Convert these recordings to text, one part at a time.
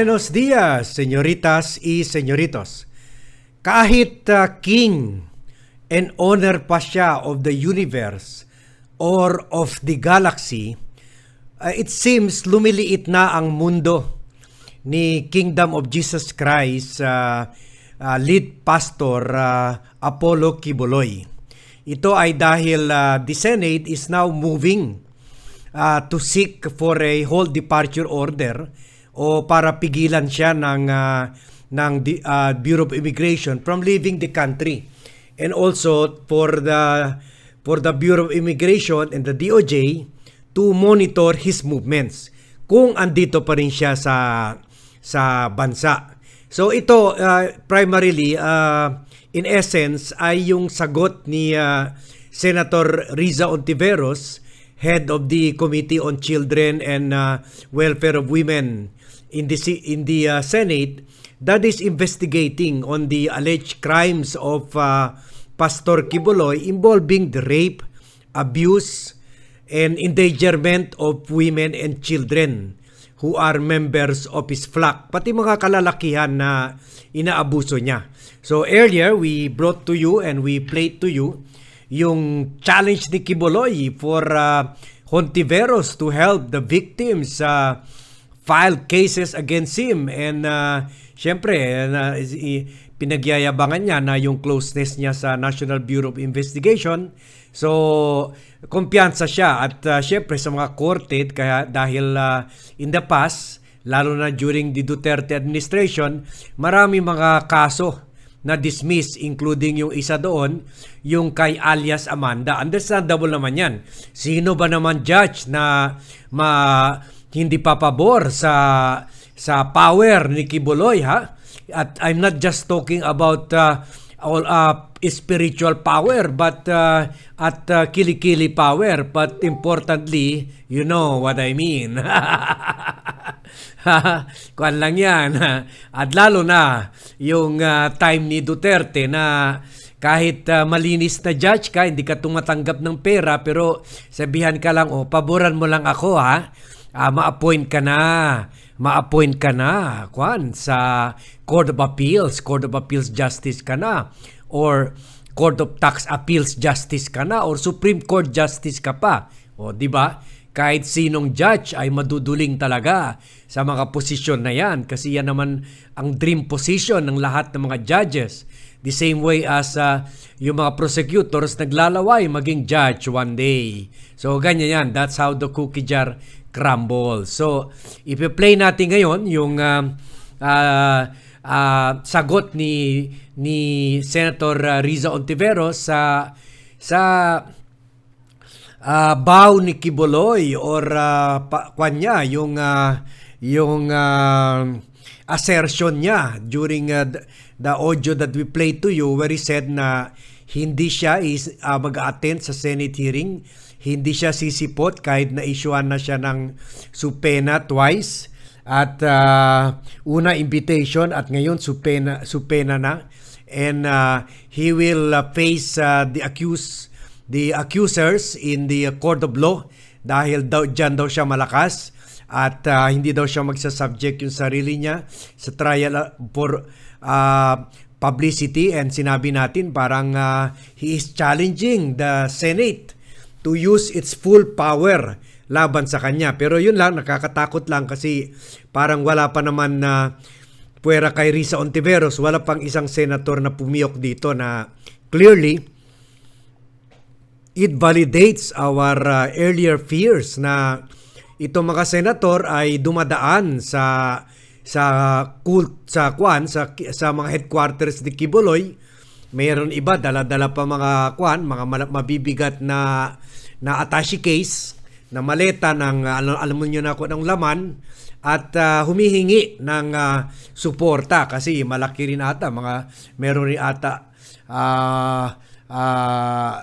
Buenos dias, señoritas y señoritos. Kahit uh, king and owner pa siya of the universe or of the galaxy, uh, it seems lumiliit na ang mundo ni Kingdom of Jesus Christ, uh, uh, lead pastor uh, Apollo Kibuloy. Ito ay dahil uh, the Senate is now moving uh, to seek for a whole departure order o para pigilan siya ng uh, ng uh, Bureau of Immigration from leaving the country. And also for the for the Bureau of Immigration and the DOJ to monitor his movements kung andito pa rin siya sa sa bansa. So ito uh, primarily uh, in essence ay yung sagot ni uh, Senator Riza Ontiveros head of the Committee on Children and uh, Welfare of Women in the in the uh, Senate that is investigating on the alleged crimes of uh, Pastor Kibuloy involving the rape, abuse, and endangerment of women and children who are members of his flock, pati mga kalalakihan na inaabuso niya. So earlier, we brought to you and we played to you yung challenge ni Kibuloy for uh, Hontiveros to help the victims uh, file cases against him. And uh, syempre uh, pinagyayabangan niya na yung closeness niya sa National Bureau of Investigation. So kumpiyansa siya. At uh, syempre sa mga korte kaya dahil uh, in the past lalo na during the Duterte administration marami mga kaso na dismiss including yung isa doon yung kay alias Amanda. Understandable naman yan. Sino ba naman judge na ma hindi papabor sa sa power ni Kibuloy ha? At I'm not just talking about uh, all uh, spiritual power but uh, at uh, kilikili power. But importantly you know what I mean. Kuan lang yan. At lalo na yung uh, time ni Duterte na kahit uh, malinis na judge ka, hindi ka tumatanggap ng pera, pero sabihan ka lang, oh, paboran mo lang ako ha, uh, ma-appoint ka na, ma-appoint ka na, kwan, sa Court of Appeals, Court of Appeals Justice ka na, or Court of Tax Appeals Justice ka na, or Supreme Court Justice ka pa. O, di ba? kahit sinong judge ay maduduling talaga sa mga posisyon na yan kasi yan naman ang dream position ng lahat ng mga judges. The same way as uh, yung mga prosecutors naglalaway maging judge one day. So ganyan yan. That's how the cookie jar crumbles. So ipi-play natin ngayon yung uh, uh, uh, sagot ni ni Senator Riza Ontiveros sa sa uh, bow ni Kiboloy or uh, pa, kanya yung uh, yung uh, assertion niya during uh, the audio that we played to you where he said na hindi siya is uh, mag-attend sa Senate hearing, hindi siya sisipot kahit na isyuhan na siya ng supena twice. At uh, una invitation at ngayon supena supena na. And uh, he will uh, face uh, the accused the accusers in the court of law dahil daw dyan daw siya malakas. At uh, hindi daw siya magsasubject yung sarili niya sa trial uh, for uh, publicity. And sinabi natin parang uh, he is challenging the Senate to use its full power laban sa kanya. Pero yun lang, nakakatakot lang kasi parang wala pa naman na puwera kay Risa Ontiveros, wala pang isang senator na pumiyok dito na clearly it validates our uh, earlier fears na itong mga senator ay dumadaan sa sa cult sa kwan sa sa mga headquarters ni Kibuloy mayroon iba dala-dala pa mga kwan mga mabibigat na na attache case na maleta ng alam, alam mo niyo na ako ng laman at uh, humihingi ng uh, suporta kasi malaki rin ata mga meron rin ata uh, uh,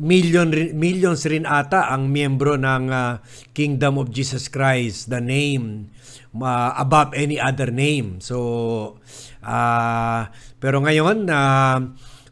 million millions rin ata ang miyembro ng uh, Kingdom of Jesus Christ, the name uh, above any other name. So uh, pero ngayon uh,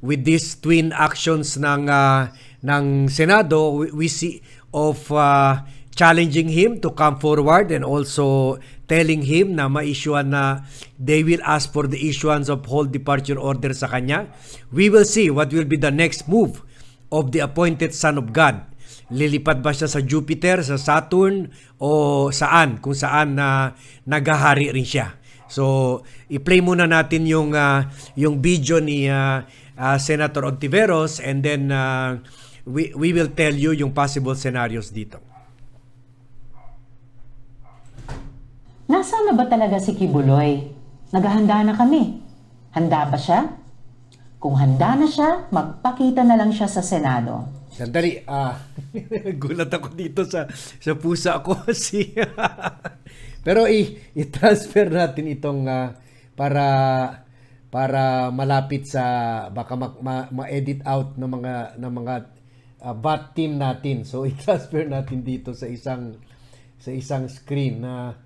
with these twin actions ng uh, ng Senado we, we see of uh, challenging him to come forward and also telling him na ma-issuean na they will ask for the issuance of whole departure order sa kanya. We will see what will be the next move of the appointed son of God. Lilipat ba siya sa Jupiter, sa Saturn o saan? Kung saan na nagahari rin siya. So, i-play muna natin yung ah, yung video ni ah, ah, Senator Ontiveros and then ah, we we will tell you yung possible scenarios dito. Nasaan na ba talaga si Kibuloy? Naghahanda na kami. Handa ba siya? Kung handa na siya, magpakita na lang siya sa Senado. Sandali, ah, gulat ako dito sa sa pusa ko si Pero i-transfer natin itong ah, para para malapit sa baka ma- ma- ma-edit out ng mga ng mga ah, bot team natin. So i-transfer natin dito sa isang sa isang screen na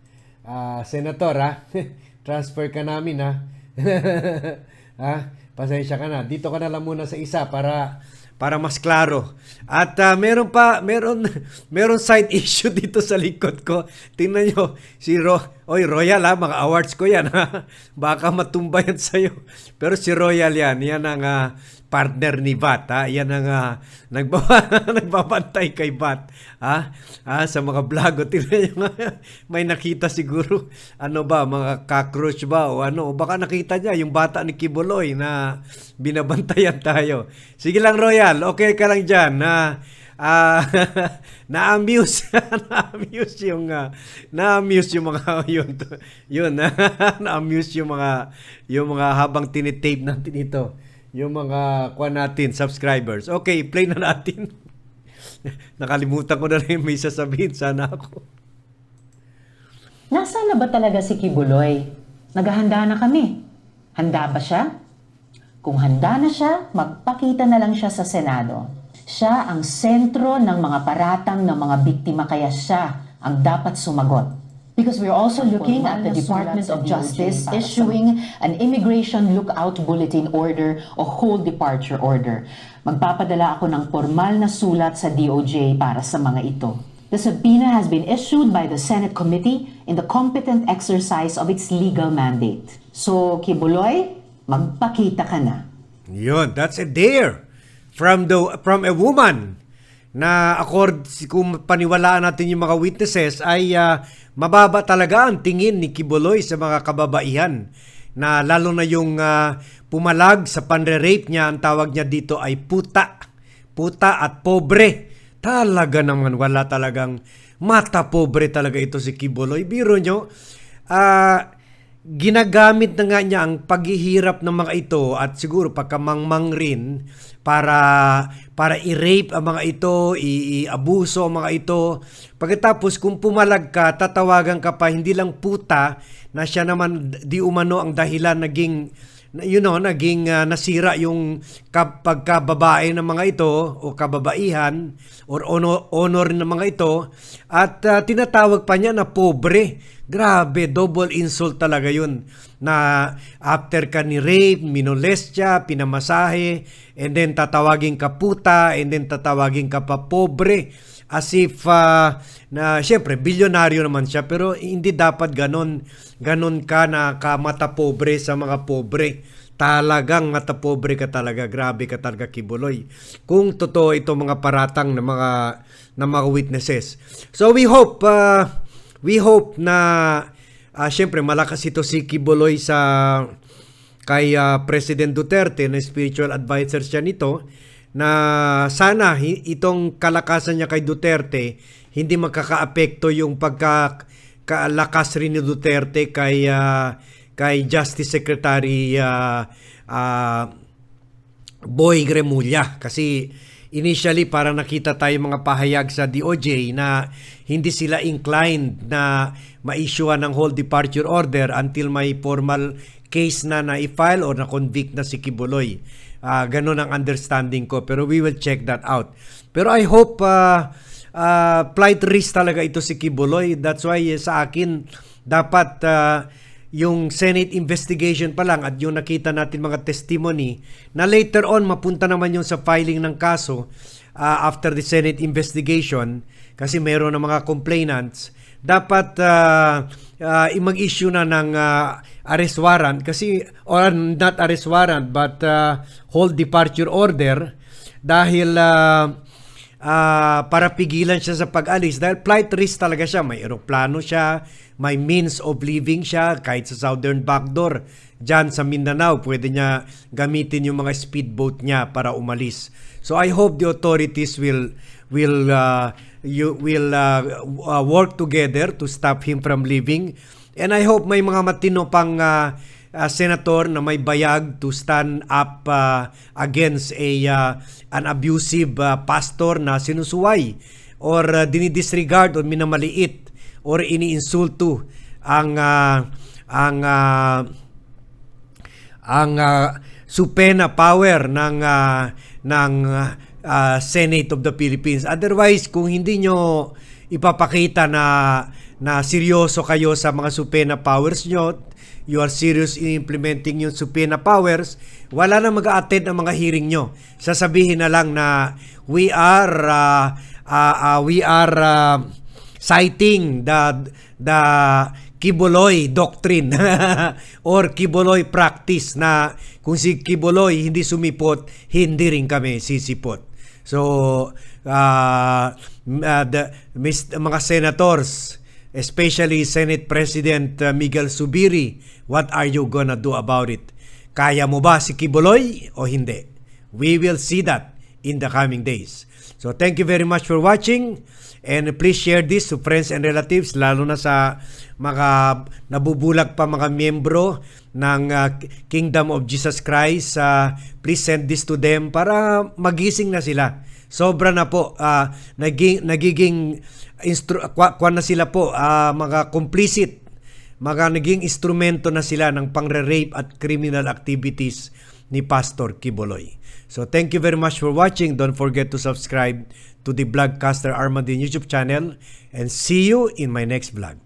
ah, senator ha. Transfer ka namin ha. ha? Pasensya ka na. Dito ka na lang muna sa isa para para mas klaro. At ah, meron pa, meron meron side issue dito sa likod ko. Tingnan nyo, si Ro, oy Royal ha, mga awards ko yan ha. Baka matumba yan sa'yo. Pero si Royal yan, yan ang ah, partner ni Bat ha. Yan ang ah, nagbaba, nagbabantay kay Bat ha. Ah, sa mga vlog o tingnan nyo may nakita siguro ano ba, mga cockroach ba o ano. Baka nakita niya yung bata ni Kibuloy na binabantayan tayo. Sige lang Royal, okay ka lang dyan na ah na-amuse na-amuse yung ah, na-amuse yung mga yun yun na-amuse yung mga yung mga habang tinitape natin ito yung mga kuha natin subscribers okay play na natin nakalimutan ko na rin may sasabihin sana ako Nasaan na ba talaga si Kibuloy? Naghahanda na kami. Handa ba siya? Kung handa na siya, magpakita na lang siya sa Senado. Siya ang sentro ng mga paratang ng mga biktima kaya siya ang dapat sumagot. Because we're also looking at the Department of Justice issuing an immigration lookout bulletin order o whole departure order. Magpapadala ako ng formal na sulat sa DOJ para sa mga ito. The subpoena has been issued by the Senate committee in the competent exercise of its legal mandate. So, Kibuloy, magpakita ka na. Yun, that's a dare from the from a woman na accord kung paniwalaan natin yung mga witnesses ay ah, mababa talaga ang tingin ni Kibuloy sa mga kababaihan na lalo na yung ah, pumalag sa panre-rape niya. Ang tawag niya dito ay puta. Puta at pobre. Talaga naman wala talagang mata pobre talaga ito si Kibuloy. Biro nyo ah ginagamit na nga niya ang paghihirap ng mga ito at siguro pagkamangmang rin para para i-rape ang mga ito, i-abuso ang mga ito. Pagkatapos kung pumalag ka, tatawagan ka pa hindi lang puta na siya naman di umano ang dahilan naging na- you know, naging ah, nasira yung pagkababae ng mga ito o kababaihan or honor, honor ng mga ito at ah, tinatawag pa niya na pobre. Grabe, double insult talaga yun na after ka ni rape, minolestya, pinamasahe, and then tatawagin ka puta, and then tatawagin ka pa pobre as if ah, na syempre bilyonaryo naman siya pero hindi dapat ganon ganon ka na kamata pobre sa mga pobre. Talagang mata pobre ka talaga grabe ka talaga kibuloy. Kung totoo ito mga paratang ng mga ng mga witnesses. So we hope ah, we hope na ah, syempre malakas ito si Kibuloy sa kay ah, President Duterte na spiritual advisor siya nito na sana itong kalakasan niya kay Duterte hindi magkakaapekto yung pagka kalakas rin ni Duterte kay ah, kay Justice Secretary ah, ah, Boy Remulla kasi initially parang nakita tayo mga pahayag sa DOJ na hindi sila inclined na ma-issuean ng whole departure order until may formal case na na-file or na-convict na si Kibuloy. Ah, ganun ang understanding ko pero we will check that out. Pero I hope ah, ah, flight risk talaga ito si Kibuloy. That's why eh, sa akin dapat ah, yung Senate investigation pa lang at yung nakita natin mga testimony na later on mapunta naman yung sa filing ng kaso uh, after the Senate investigation kasi meron ng mga complainants, dapat uh, uh, mag-issue na ng uh, arrest warrant kasi or not arrest warrant but uh, hold departure order dahil uh, uh, para pigilan siya sa pag-alis dahil flight risk talaga siya. May eroplano siya, may means of living siya kahit sa southern backdoor. Diyan sa Mindanao, pwede niya gamitin yung mga speedboat niya para umalis. So I hope the authorities will will uh, you will uh, uh, work together to stop him from leaving. And I hope may mga matino pang uh, uh, senator na may bayag to stand up uh, against a uh, an abusive uh, pastor na sinusuway or uh, dinidisregard or minamaliit or iniinsulto ang uh, ang uh, ang uh, supena power ng uh, ng uh, Senate of the Philippines. Otherwise, kung hindi nyo ipapakita na na seryoso kayo sa mga supena powers nyo, you are serious in implementing yung supena powers, wala na mag-attend ng mga hearing nyo. Sasabihin na lang na we are uh, uh, uh, we are uh, citing the the Kibuloy doctrine or Kibuloy practice na kung si Kibuloy hindi sumipot, hindi rin kami sisipot. So, uh, uh, the, mis, mga senators, especially Senate President uh, Miguel Subiri, what are you gonna do about it? Kaya mo ba si Kibuloy o hindi? We will see that in the coming days. So thank you very much for watching and please share this to friends and relatives lalo na sa mga nabubulag pa mga miyembro ng uh, Kingdom of Jesus Christ. Uh, please send this to them para magising na sila. Sobra na po uh, naging nagiging instru- kwa, kwa na sila po uh, mga complicit mga naging instrumento na sila ng pangre-rape at criminal activities ni Pastor Kiboloy. So thank you very much for watching. Don't forget to subscribe to the Vlogcaster Armadin YouTube channel and see you in my next vlog.